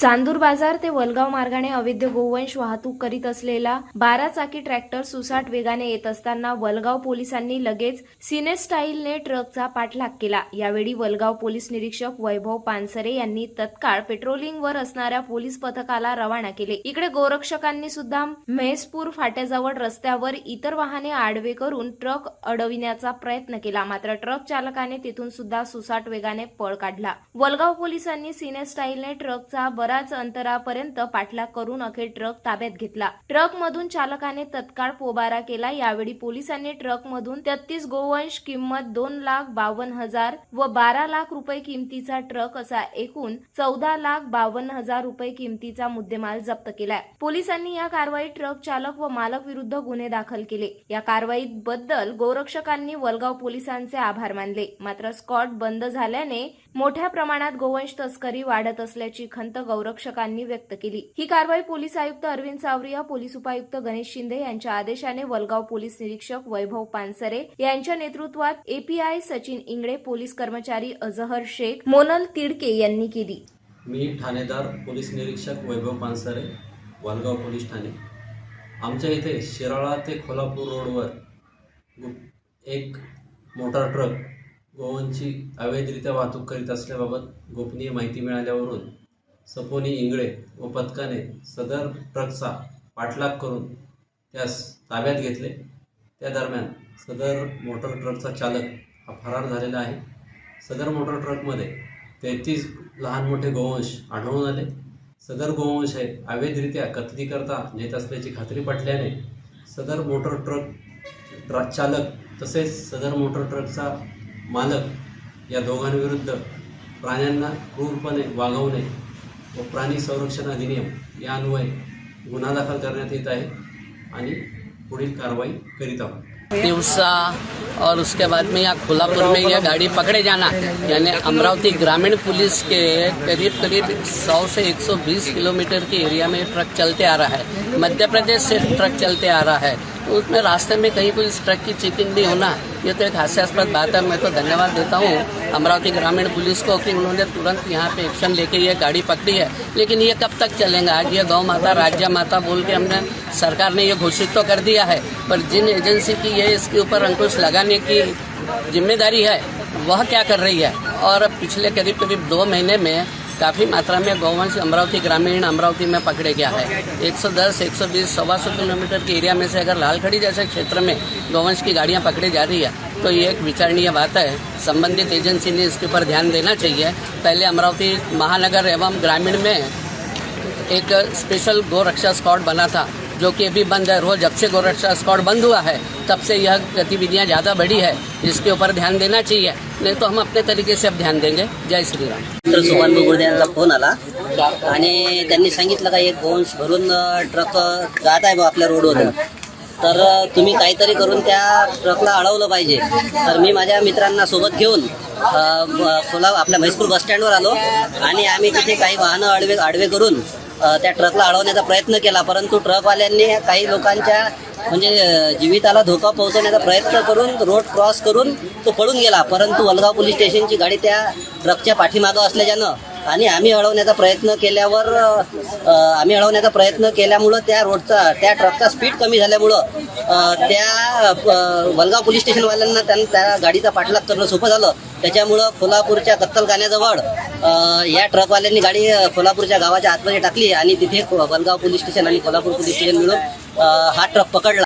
चांदूर बाजार ते वलगाव मार्गाने अवैध गोवंश वाहतूक करीत असलेला बारा चाकी ट्रॅक्टर सुसाट वेगाने येत असताना वलगाव पोलिसांनी लगेच सिने स्टाईलने ट्रकचा पाठलाग केला. यावेळी वलगाव पोलीस निरीक्षक वैभव पानसरे यांनी तत्काळ पेट्रोलिंगवर असणाऱ्या पोलीस पथकाला रवाना केले. इकडे गोरक्षकांनी सुद्धा म्हैसपूर फाट्याजवळ रस्त्यावर इतर वाहने आडवे करून ट्रक अडविण्याचा प्रयत्न केला. मात्र ट्रक चालकाने तिथून सुद्धा सुसाट वेगाने पळ काढला. वलगाव पोलिसांनी सिने स्टाईलने ट्रकचा बराच अंतरापर्यंत पाठलाग करून अखेर ट्रक ताब्यात घेतला. ट्रक मधून चालकाने तत्काळ पोबारा केला. यावेळी पोलिसांनी ट्रक मधून तेहतीस गोवंश किंमत दोन लाख बावन्न हजार व बारा लाख रुपये किमतीचा ट्रक असा एकूण चौदा लाख बावन्न हजार रुपये किमतीचा मुद्देमाल जप्त केलाय. पोलिसांनी या कारवाईत ट्रक चालक व मालक विरुद्ध गुन्हे दाखल केले. या कारवाईत बद्दल गोरक्षकांनी वलगाव पोलिसांचे आभार मानले. मात्र स्कॉट बंद झाल्याने मोठ्या प्रमाणात गोवंश तस्करी वाढत असल्याची खंत संरक्षकांनी व्यक्त केली. ही कारवाई पोलीस आयुक्त अरविंद सावरिया पोलीस उपायुक्त गणेश शिंदे यांच्या आदेशाने वलगाव पोलीस निरीक्षक वैभव पानसरे यांच्या नेतृत्वात एपीआय सचिन इंगळे पोलीस कर्मचारी अजहर शेख मोनल तिडके यांनी केली. मी ठाणेदार पोलीस निरीक्षक वैभव पानसरे वालगाव पोलीस ठाणे. आमच्या इथे शिराळा ते कोल्हापूर रोडवर एक मोटार ट्रक गोवनची अवैधरित्या वाहतूक करीत असल्याबाबत गोपनीय माहिती मिळाल्यावरून सपोनी इंगळे व पथकाने सदर ट्रकचा पाठलाग करून त्यास ताब्यात घेतले. त्या दरम्यान सदर मोटर ट्रकचा चालक हा फरार झालेला आहे. सदर मोटर ट्रकमध्ये तेहतीस लहान मोठे गोवंश आढळून आले. सदर गोवंश हे अवैधरित्या कत्तलीकरता नेत असल्याची खात्री पटल्याने सदर मोटर ट्रक ट्रक चालक तसेच सदर मोटर ट्रकचा मालक या दोघांविरुद्ध प्राण्यांना क्रूरपणे वागवणे व प्राणी संरक्षण अधिनियम या अन्वये गुन्हा दाखल करण्यात करीत आहोत. दिवसा और उसके बाद में यहाँ कोल्हापुर में यह गाड़ी पकड़े जाना, यानी अमरावती ग्रामीण पुलिस के करीब करीब 100 से 120 किलोमीटर के एरिया में ट्रक चलते आ रहा है। मध्य प्रदेश से ट्रक चलते आ रहा है। तो उसमें रास्ते में कहीं कोई इस ट्रक की चेकिंग नहीं होना। ये तो एक हास्यास्पद बात है। मैं तो धन्यवाद देता हूँ अमरावती ग्रामीण पुलिस को कि उन्होंने तुरंत यहाँ पे एक्शन लेके ये गाड़ी पकड़ी है। लेकिन ये कब तक चलेगा? आज ये गौ माता, राज्य माता बोल के हमने सरकार ने ये घोषित तो कर दिया है। पर जिन एजेंसी की ये इसके ऊपर अंकुश लगाने की ज़िम्मेदारी है, वह क्या कर रही है? और पिछले करीब करीब दो महीने में काफ़ी मात्रा में गौवंश अमरावती ग्रामीण अमरावती में पकड़े गया है। 110, 120, सवा सौ किलोमीटर के एरिया में से अगर लालखड़ी जैसे क्षेत्र में गौवंश की गाड़ियाँ पकड़ी जा रही है तो ये एक विचारणीय बात है। संबंधित एजेंसी ने इसके ऊपर ध्यान देना चाहिए। पहले अमरावती महानगर एवं ग्रामीण में एक स्पेशल गौ रक्षा स्क्वाड बना था। जो कि अभी बंद है। रोज जब से गोरक्षा स्कॉट स्क्वाड बंद हुआ है तब से यह गतिविधियां ज़्यादा बढ़ी है इसके ऊपर ध्यान देना चाहिए। नहीं तो हम अपने तरीके से अब ध्यान देंगे। जय श्री राम। तर सुभान गुर्दे यांचा फोन आला आणि त्यांनी सांगितलं का एक गोंस भरून ट्रक जात आहे बा आपल्या रोडवर तर तुम्ही काहीतरी करून त्या ट्रकला अडवलं पाहिजे. तर मी माझ्या मित्रांना सोबत घेऊन अ, खोला आपल्या म्हैसपूर बसस्टँडवर आलो. आणि आम्ही तिथे काही वाहनं आडवे आडवे करून त्या ट्रकला अडवण्याचा प्रयत्न केला. परंतु ट्रकवाल्यांनी काही लोकांच्या म्हणजे जीविताला धोका पोहोचवण्याचा प्रयत्न करून रोड क्रॉस करून तो पळून गेला. परंतु वलगाव पोलीस स्टेशनची गाडी त्या ट्रकच्या पाठीमागं असल्याच्यानं आणि आम्ही अडवण्याचा प्रयत्न केल्यावर आम्ही अडवण्याचा प्रयत्न केल्यामुळं त्या रोडचा त्या ट्रकचा स्पीड कमी झाल्यामुळं त्या वलगाव पोलीस स्टेशनवाल्यांना त्यांना त्या गाडीचा पाठलाग करणं सोपं झालं. त्याच्यामुळं कोल्हापूरच्या कत्तलखान्याजवळ या ट्रकवाल्यांनी गाडी कोल्हापूरच्या गावाच्या आतमध्ये टाकली आणि तिथे वलगाव पोलीस स्टेशन आणि कोल्हापूर पोलीस स्टेशन मिळून हा ट्रक पकडला.